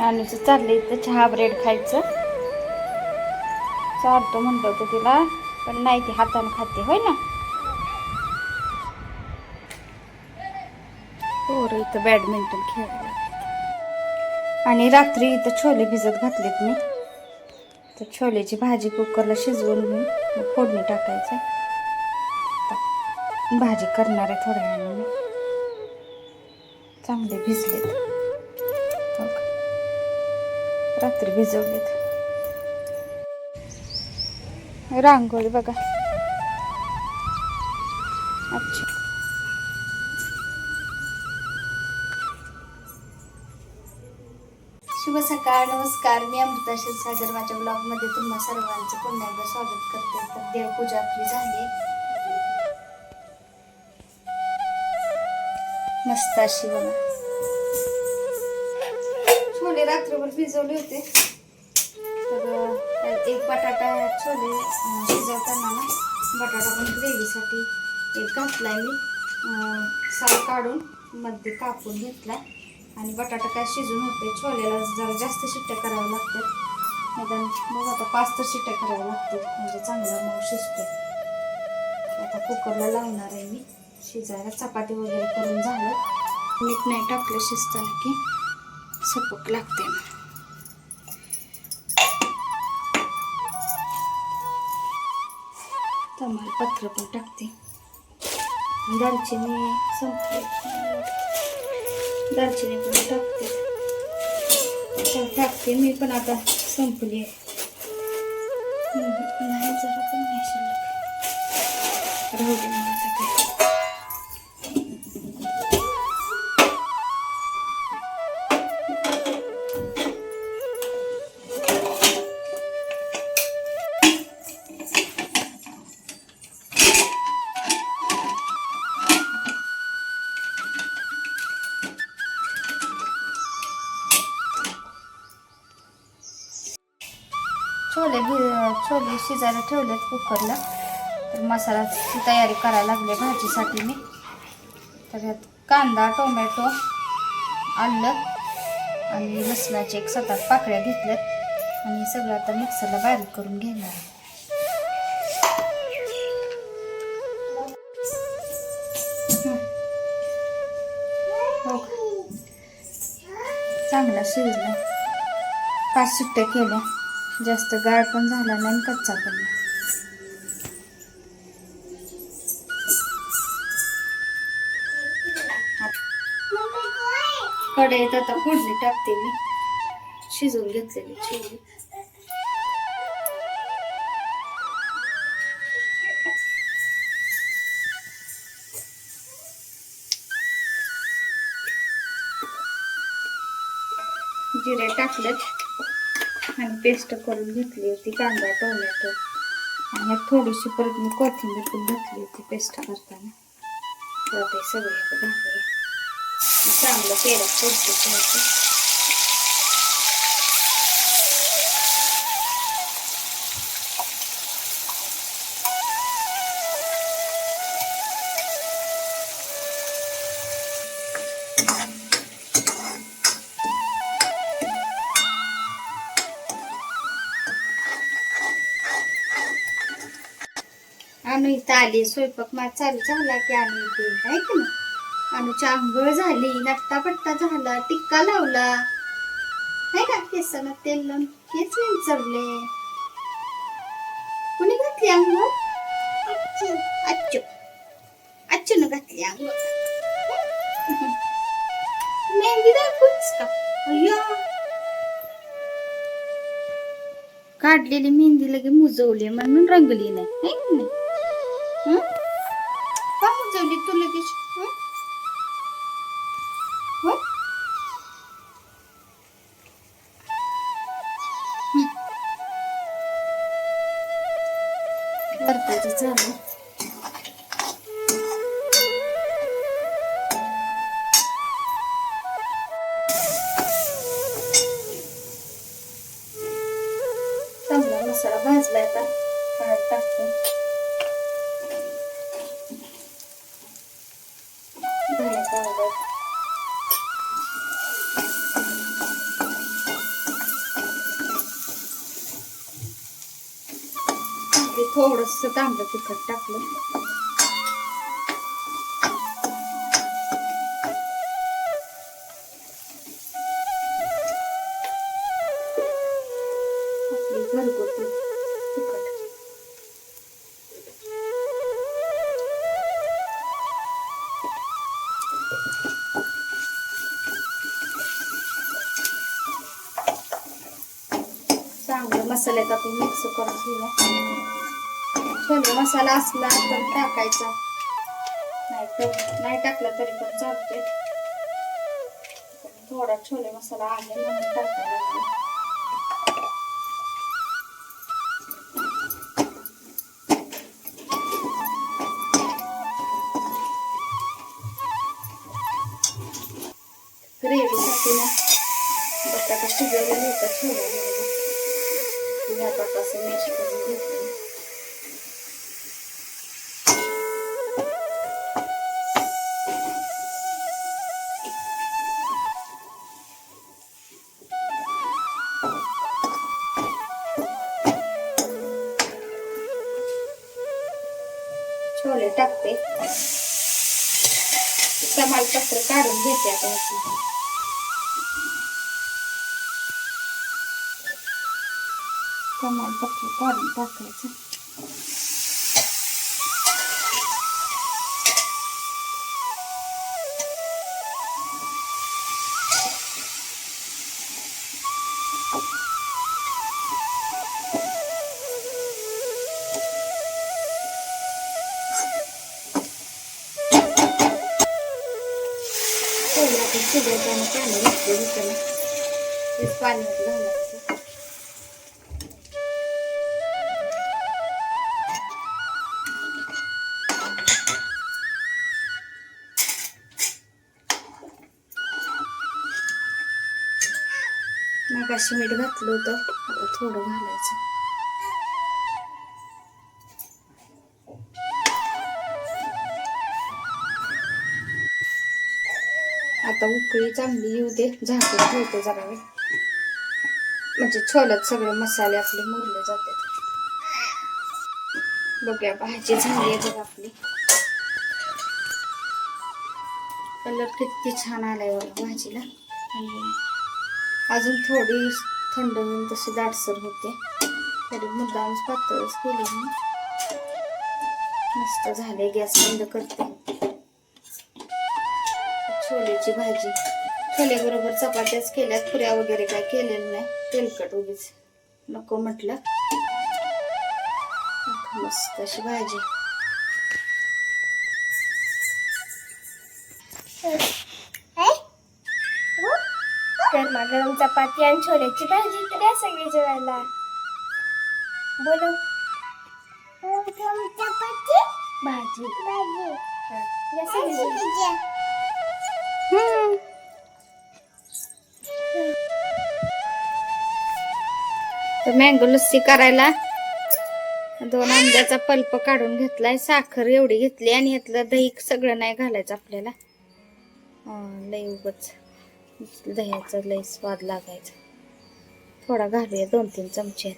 आणि चाललंय इथं चहा ब्रेड खायचं. चालतो म्हणलं होतं तिला पण नाही ती हाताने खाते होय ना? पोरं इथं बॅडमिंटन खेळ आणि रात्री इथं छोले भिजत घातलेत मी. तर छोलेची भाजी कुकरला शिजवून घेऊन फोडणी टाकायचं. भाजी करणार आहे थोड्या वेळाने चांगले भिजलेत. रात्री भिजवलेत रांगोळी बघा. अच्छा. शुभ सकाळ नमस्कार. मी अमृता सागर माझ्या ब्लॉगमध्ये तुम्हा सर्वांचं पुन्हा एकदा स्वागत करते. तर देवपूजा आपली झाली. मस्त अशी बघा. रात्रभर भिजवले होते. तर एक बटाटा छोले शिजवताना ना बटाटा पण ग्रेव्हीसाठी एक घातलाय मी. साल काढून मध्ये कापून घेतला आणि बटाटा काय शिजून होते छोल्याला जरा जास्त शिट्ट्या कराव्या लागतात. निदान मग आता पाच तर शिट्ट्या कराव्या लागतात. म्हणजे चांगला मऊ शिजते आता कुकरला लावणार आहे मी. शिजायला चपाती वगैरे करून झालं. मीठ नाही टाकलं शिजताना की. सपक लागते. ना तमालपत्र पण टाकते. दालचिनी संपले दालचिनी पण टाकते. टाकते मी पण आता संपली आहे. नाही जरा पण नाही शिल्लक. राहू दे मला छोले भि- छोले शिजायला ठेवलेत कुकरला. तर मसाल्याची तयारी करायला लागले भाजीसाठी मी. तर यात कांदा टोमॅटो आलं आणि लसणाचे एक सात आठ पाकळ्या घेतल्यात. आणि सगळं आता मिक्सरला बारीक करून घेणार आहे. हो चांगला शिजला. पाच सुट्ट्या केल्या. जास्त गाळ पण झाला नाही आणि कच्चा पण नाही. कढईत आता फोडणी टाकते मी. शिजवून घेतलेली छोले जिरे टाकलेत. आणि पेस्ट करून घेतली होती कांदा टोमॅटो. आणि थोडीशी परत मी कोथिंबीर पण घातली होती पेस्ट करताना. सगळे चांगलं तेलात परतून आणू इथं आली स्वयंपाक माझा चालू झाला की आणू इथे आहे की ना आणूची आंघोळ झाली नट्टा पट्टा झाला टिक्का लावला. आहे का? केसाला तेल लावून केस विंचरले कुणी घातली आंघोळ? अच्छू अच्छून घातली आंघोळ. मेहंदी दाखवूच का? अय्या. काढलेली मेहंदी लगे मुजवली म्हणून रंगली नाही? है की नाही हं? का थोडस तांबडं तिखट टाकलं. घरगुती तिखट. चांगलं मसाल्यात आपण मिक्स करून घेऊया. छोले मसाला असला तर टाकायचा. नाही तर नाही टाकला तरी पण चालते थोडा छोले मसाला आहे म्हणून टाकायला ग्रेव्हीसाठी ना बटाटा शिजवलेले होता छोले. ह्या बटाटा मॅश करून घेतले तमालपत्र काढून घेते आता ह्याची. तमालपत्र काढून टाकायचं पहिला आपण शिजवताना पाणी घातलं होतं ना तेच पाण्यात घालायचं मगाशी मीठ घातलं होतं आता थोडं घालायचं. आता उकळी चांगली येऊ दे. झाकून ठेवते जरा वेळ. म्हणजे छोल्यात सगळे मसाले आपले मुरले जातात. बघूया भाजी झाली आहे बघ आपली. कलर किती छान आलाय बघा भाजीला. आणि अजून थोडी थंड होऊन तशी दाटसर होते. तरी मुद्दाम पातळच केली मी मस्त झाले गॅस बंद करते. छोलेची भाजी. छोले बरोबर चपात्याच केल्यात पुऱ्या वगैरे काय केलेलं नाही. तेलकट उगीच. नको म्हटलं. मस्त अशी भाजी. गरमा गरम चपाती आणि छोल्याची भाजी तर या सगळी जेवायला. बोलो. चपाती भाजी भाजी. मँगो लस्सी करायला दोन आंब्याचा पल्प काढून घेतलाय साखर एवढी घेतली आणि यातलं दही सगळं नाही घालायचं आपल्याला. लय उगच. दह्याचा लय स्वाद लागायचा. थोडा घालूया दोन तीन चमचे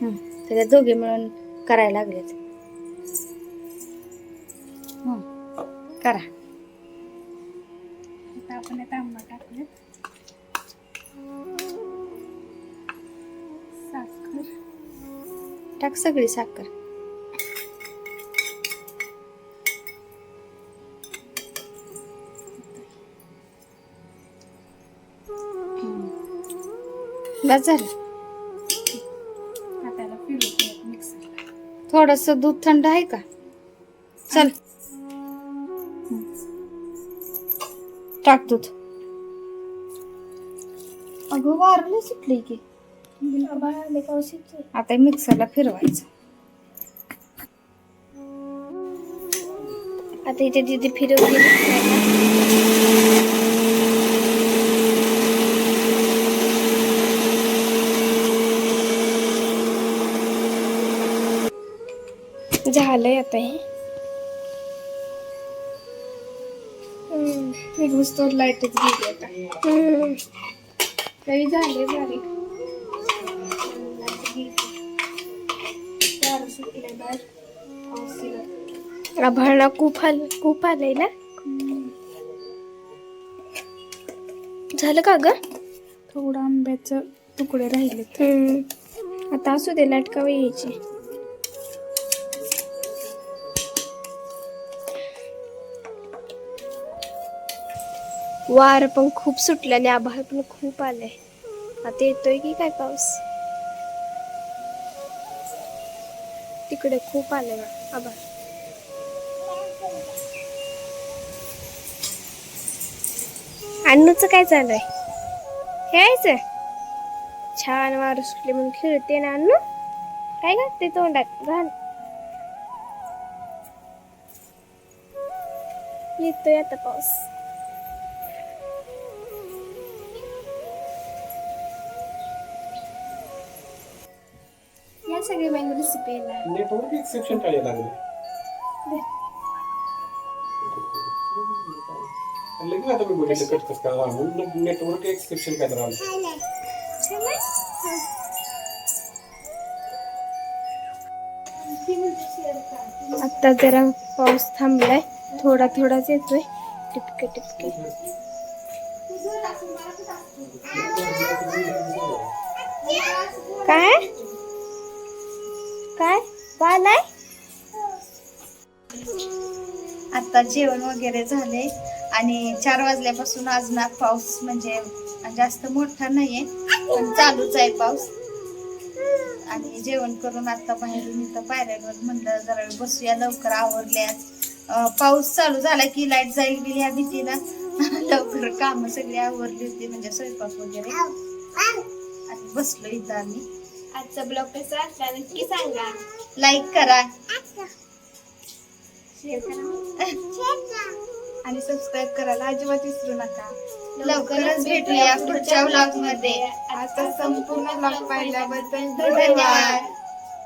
हं, त्याच्या दोघे मिळून करायला लागलेत. करा. आता आंबा टाकूया साखर. टाक सगळी साखर. बस झालं. थोडस दूध थंड आहे का? चल. टाक दूध अगं वारले सुटले की. आता मिक्सरला फिरवायचं. आता इथे तिथे फिरवली घुसतोर लाईटच गेली आता. तरी झाले बारीक येईल. आभाळा खूप आल खूप आलंय ना झालं का ग थोडं आंब्याचं तुकडे हम्म. आता असू दे लाटकावं यायचे वार पण खूप सुटल्याने आभाळ पण खूप आले आता येतोय की काय पाऊस? तिकडे खूप आले आभाळ. अन्नूचं काय चालू आहे? खेळायचं छान वार सुटले म्हणून खेळते ना अन्नू काय घालते तोंडात घाल. येतोय आता पाऊस. सगळी मँगो रेसिपी नेटवर्क एक्सेप्शन काय लागले. लगेच आता मी बघितलं कट कसं काय म्हणून नेटवर्क एक्सेप्शन काय आता जरा पाऊस थांबलाय. थोडा थोडाच येतोय. टिपके टिपके. काय? आता जेवण वगैरे झाले. आणि चार वाजल्यापासून अजून पाऊस म्हणजे जास्त मोठा नाहीये पण चालूच आहे पाऊस. आणि जेवण करून आता बाहेरून इथं पायऱ्यांवर म्हणलं जरा वेळ बसूया लवकर आवरल्यास अं, पाऊस चालू झाला की लाइट जाईल बिल या भीतीला लवकर काम सगळी आवरली होती म्हणजे स्वयंपाक वगैरे. आणि बसलो इथं आम्ही. आजचा ब्लॉग कसा वाटला नक्की सांगा. लाईक करा. शेअर करा आणि सबस्क्राईब करायला अजिबात विसरू नका. लवकरच भेटूया पुढच्या ब्लॉगमध्ये. आता संपूर्ण ब्लॉग पाहिल्याबद्दल धन्यवाद.